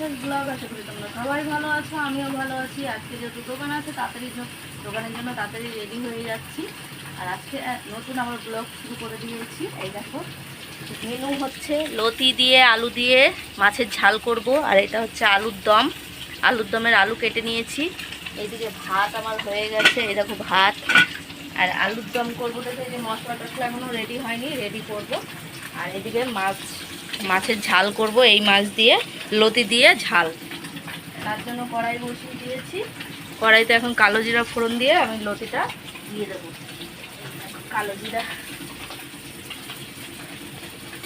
বিশ্বাস ব্লগ আছে করি তোমরা সবাই ভালো আছো, আমিও ভালো আছি। আজকে যেহেতু দোকান আছে, তাড়াতাড়ি দোকানের জন্য তাড়াতাড়ি রেডি হয়ে যাচ্ছি। আর আজকে নতুন আমার ব্লগ শুরু করে দিয়েছি। এই দেখো মেনু হচ্ছে লতি দিয়ে আলু দিয়ে মাছের ঝাল করব, আর এটা হচ্ছে আলুর দম। আলুর দমের আলু কেটে নিয়েছি। এইদিকে ভাত আমার হয়ে গেছে, এই দেখো ভাত। আর আলুর দম করব তো এই যে মশলা টশলা এখনও রেডি হয়নি রেডি করব। আর এদিকে মাছ মাছের ঝাল করব এই মাছ দিয়ে লতি দিয়ে ঝাল। তার জন্য কড়াই বসিয়ে দিয়েছি। কড়াইতে এখন কালো জিরা ফোড়ন দিয়ে আমি লতিটা দিয়ে দেবো। কালো জিরা।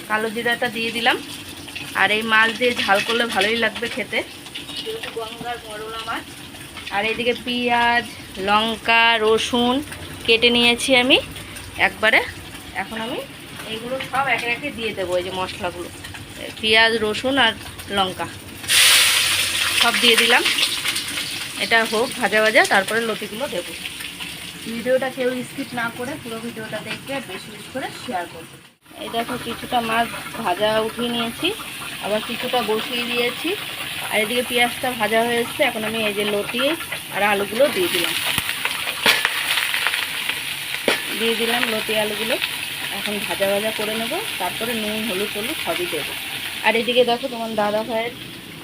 কালো জিরাটা দিয়ে দিলাম। আর এই মাছ দিয়ে ঝাল করলে ভালোই লাগবে খেতে। যেহেতু গঙ্গার মরলা মাছ। আর এদিকে পেঁয়াজ লঙ্কা রসুন কেটে নিয়েছি আমি। একবারে এখন আমি এইগুলো সব একে একে দিয়ে দেবো, এই যে মশলাগুলো। পেঁয়াজ, রসুন আর লঙ্কা। সব দিয়ে দিলাম। এটা হোক, ভাজা ভাজা, তারপরে লতিগুলো দেবো। ভিডিওটা কেউ স্কিপ না করে পুরো ভিডিওটা দেখবে বেশি বেশি করে শেয়ার করবে। এই দেখো, কিছুটা মাছ ভাজা উঠিয়ে নিয়েছি, আবার কিছুটা বসিয়ে দিয়েছি। আর এদিকে পেঁয়াজটা ভাজা হয়ে এসছে, এখন আমি এই যে লতি আর আলুগুলো দিয়ে দিলাম। দিয়ে দিলাম লতি আলুগুলো। এখন ভাজা ভাজা করে নেব, তারপরে নুন, হলুদ হলুদ সবই দেবো। আর এদিকে দেখো তোমার দাদা ভাইয়ের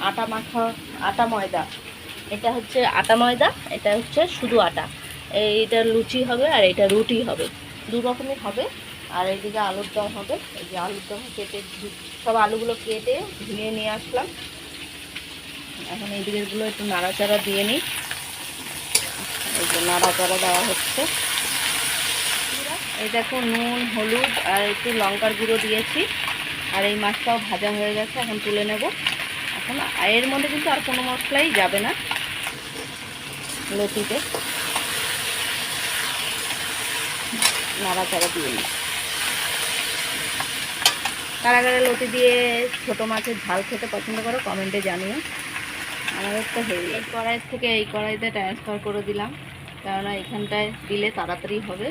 আটা মাখা, আটা ময়দা। এটা হচ্ছে আটা ময়দা, এটা হচ্ছে শুধু আটা। এইটা লুচি হবে আর এটা রুটি হবে। দু রকমই হবে। আর এইদিকে আলুর দম হবে। এই যে আলুর দম কেটে সব আলুগুলো কেটে ধুয়ে নিয়ে আসলাম। এখন এইদিকেরগুলো একটু নাড়াচাড়া দিয়ে নিই। এই যে নাড়াচাড়া দেওয়া হচ্ছে। এই দেখো নুন, হলুদ আর একটু লঙ্কার গুঁড়ো দিয়েছি। আর এই মাছটাও ভাজা হয়ে গেছে, এখন তুলে নেব। এখন এর মধ্যে কিন্তু আর কোনো মশলাই যাবে না লতিতে। নাড়াচাড়া দিয়ে নিই। কারা লতি দিয়ে ছোটো মাছের ঝাল খেতে পছন্দ করো, কমেন্টে জানিও। আমাদের তো হেভি এই কড়াই থেকে এই কড়াইতে ট্রান্সফার করে দিলাম, কেননা এখানটায় দিলে তাড়াতাড়ি হবে।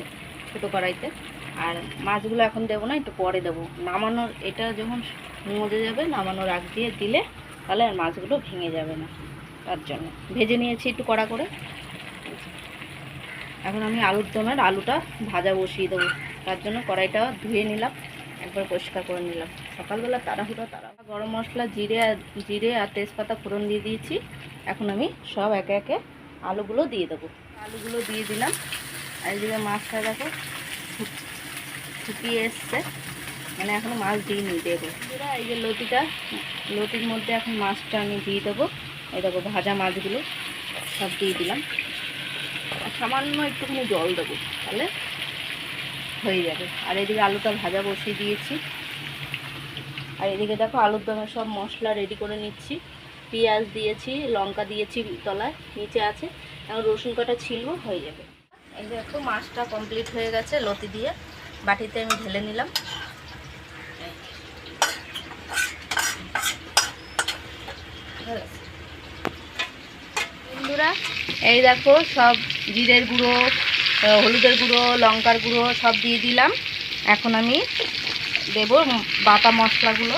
ছোটো কড়াইতে। আর মাছগুলো এখন দেবো না, একটু পরে দেবো। নামানোর, এটা যখন মজে যাবে, নামানোর আগ দিয়ে দিলে তাহলে আর মাছগুলো ভেঙে যাবে না, তার জন্য। ভেজে নিয়েছি একটু কড়া করে। এখন আমি আলুর দমের আলুটা ভাজা বসিয়ে দেবো। তার জন্য কড়াইটা ধুয়ে নিলাম, একবার পরিষ্কার করে নিলাম। সকালবেলা তাড়াহুড়ো তাড়া গরম মশলা, জিরে আর জিরে আর তেজপাতা ফোড়ন দিয়ে দিয়েছি। এখন আমি সব একে একে আলুগুলো দিয়ে দেবো। আলুগুলো দিয়ে দিলাম। এদিকে মাছটা দেখো ফুট- ফুটিয়ে এসছে। মানে এখনও মাছ দিইনি দেবো এই যে লতিটা, লতির মধ্যে এখন মাছটা আমি দিয়ে দেবো। এই দেখো, ভাজা মাছগুলো সব দিয়ে দিলাম। সামান্য একটুখানি জল দেবো, তাহলে হয়ে যাবে। আর এদিকে আলুটা ভাজা বসিয়ে দিয়েছি। আর এদিকে দেখো, আলুর দমের সব মশলা রেডি করে নিচ্ছি। পেঁয়াজ দিয়েছি, লঙ্কা দিয়েছি তলায়, নিচে আছে। এখন রসুন কাটা ছিল হয়ে যাবে। এই দেখো, মাছটা কমপ্লিট হয়ে গেছে লতি দিয়ে। বাটিতে আমি ঢেলে নিলাম। বন্ধুরা, এই দেখো, সব জিরের গুঁড়ো হলুদের গুঁড়ো, লঙ্কার গুঁড়ো সব দিয়ে দিলাম। এখন আমি দেব বাটা মশলাগুলো।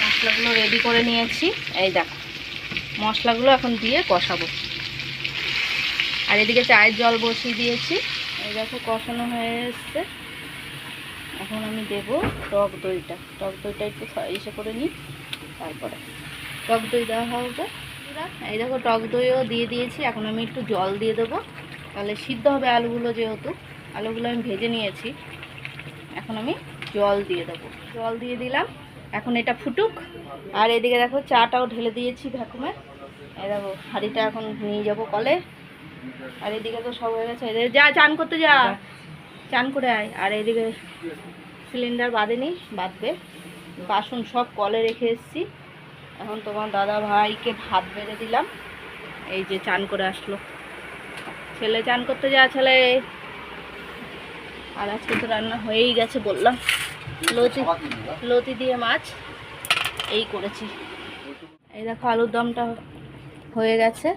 মশলাগুলো রেডি করে নিয়েছি। এই দেখো, মশলাগুলো এখন দিয়ে কষাবো। আর এদিকে চায়ের জল বসিয়ে দিয়েছি। এই দেখো কষানো হয়ে এসছে। এখন আমি দেব টক দইটা। টক দইটা একটু ইসে করে নিই, তারপরে টক দই দেওয়া হবে। এই দেখো টক দইও দিয়ে দিয়েছি। এখন আমি একটু জল দিয়ে দেবো। তাহলে সিদ্ধ হবে আলুগুলো যেহেতু। আলুগুলো আমি ভেজে নিয়েছি। এখন আমি জল দিয়ে দেবো। জল দিয়ে দিলাম। এখন এটা ফুটুক। আর এদিকে দেখো চাটাও ঢেলে দিয়েছি ভ্যাকুমে এই দেখো হাঁড়িটা এখন নিয়ে যাব কলে। আর এদিকে তো সব হয়ে গেছে। যা, চান করতে যা। চান করে আয়। আর এদিকে সিলিন্ডার বাঁধেনি, বাঁধবে। বাসন সব কলে রেখে এসেছি। এখন তোমার দাদা ভাইকে ভাত বেড়ে দিলাম। এই যে চান করে আসলো। ছেলে চান করতে যা, ছেলে। আর আজকে তো রান্না হয়েই গেছে বললাম। লতি লতি দিয়ে মাছ। এই করেছি। এই দেখো আলুর দমটা হয়ে গেছে।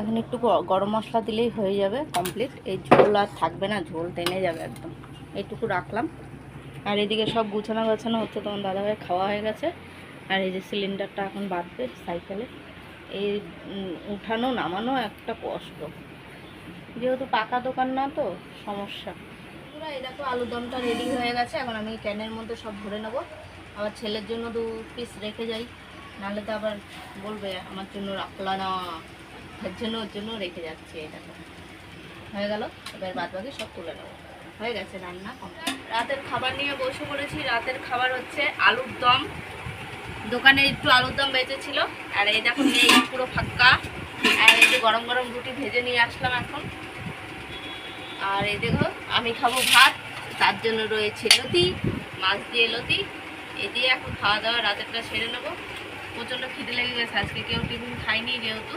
এখন একটু গরম মশলা দিলেই হয়ে যাবে কমপ্লিট এই ঝোল আর থাকবে না, ঝোল টেনে যাবে একদম। এইটুকু রাখলাম। আর এদিকে সব গুছানো গাছানো হচ্ছে, তোমার দাদাভাই খাওয়া হয়ে গেছে। আর এই যে সিলিন্ডারটা এখন বাঁধবে সাইকেলে এই উঠানো নামানো একটা কষ্ট। যেহেতু পাকা দোকান না তো, সমস্যা। পুরো এই দেখো আলুর দমটা রেডি হয়ে গেছে। এখন আমি ক্যানের মধ্যে সব ভরে নেব। আবার ছেলের জন্য দু পিস রেখে যাই। নাহলে তো আবার বলবে, আমার জন্য রাখলা না। এর জন্য, ওর জন্য রেখে যাচ্ছি এটা হয়ে গেল? এবার বাদ বাকি সব তুলে নেব। হয়ে গেছে রান্না রাতের খাবার নিয়ে বসে পড়েছি। রাতের খাবার হচ্ছে আলুর দম। দোকানে একটু আলুর দম বেঁচেছিল। আর এই দেখো নেই পুরো ফাঁকা। আর এই যে গরম গরম রুটি ভেজে নিয়ে আসলাম এখন। আর এই দেখো, আমি খাব ভাত। তার জন্য রয়েছে লতি, মাছ দিয়ে লতি। এই দিয়ে এখন খাওয়া দাওয়া রাতেরটা সেরে নেব। প্রচণ্ড খিদে লেগে গেছে। আজকে কেউ টিফিন খাইনি যেহেতু।